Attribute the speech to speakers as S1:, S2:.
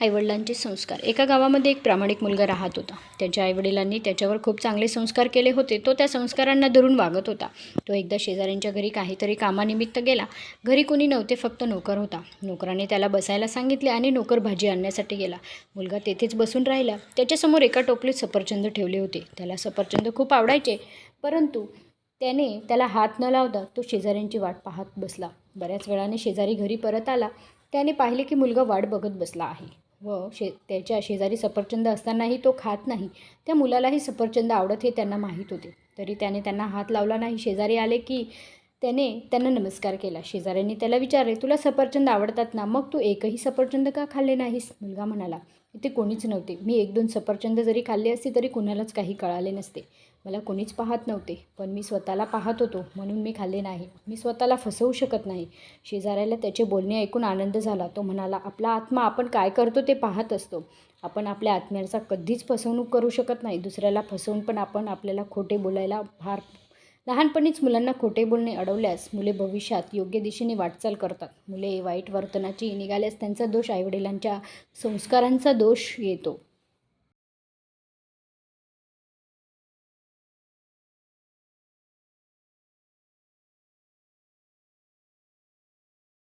S1: आईवडिलांचे संस्कार. एका गावामध्ये एक प्रामाणिक मुलगा राहत होता. त्याच्या आईवडिलांनी त्याच्यावर खूप चांगले संस्कार केले होते. तो त्या संस्कारांना धरून वागत होता. तो एकदा शेजाऱ्यांच्या घरी काहीतरी कामानिमित्त गेला. घरी कोणी नव्हते फक्त नोकर होता. नोकराने त्याला बसायला सांगितले आणि नोकर भाजी आणण्यासाठी गेला. मुलगा तेथेच बसून राहिला. त्याच्यासमोर एका टोपलीत सफरचंद ठेवले होते. त्याला सफरचंद खूप आवडायचे परंतु त्याने त्याला हात न लावता तो शेजाऱ्यांची वाट पाहत बसला. बऱ्याच वेळाने शेजारी घरी परत आला. त्याने पाहिले की मुलगा वाट बघत बसला आहे व शे त्याच्या शेजारी सफरचंद असतानाही तो खात नाही. त्या मुलालाही सफरचंद आवडत हे त्यांना माहीत होते. तरी त्याने त्यांना हात लावला नाही. शेजारी आले की त्याने त्यांना नमस्कार केला. शेजाऱ्यांनी त्याला विचारले तुला सफरचंद आवडतात ना? मग तू एकही सफरचंद का खाल्ले नाहीस? मुलगा म्हणाला इथे कोणीच नव्हते. मी एक दोन सफरचंद जरी खाल्ले असते तरी कुणालाच काही कळाले नसते. मला कोणीच पाहत नव्हते. पण मी स्वतःला पाहत होतो. म्हणून मी खाल्ले नाही. मी स्वतःला फसवू शकत नाही. शेजाऱ्याला त्याचे बोलणे ऐकून आनंद झाला. तो म्हणाला आपला आत्मा आपण काय करतो ते पाहत असतो. आपण आपल्या आत्म्याचा कधीच फसवणूक करू शकत नाही. दुसऱ्याला फसवून पण आपण आपल्याला खोटे बोलायला फार लहानपणीच मुलांना खोटे बोलणे अडवल्यास मुले भविष्यात योग्य दिशेने वाटचाल करतात. मुले वाईट वर्तनाची निघाल्यास त्यांचा दोष आईवडिलांच्या संस्कारांचा दोष येतो.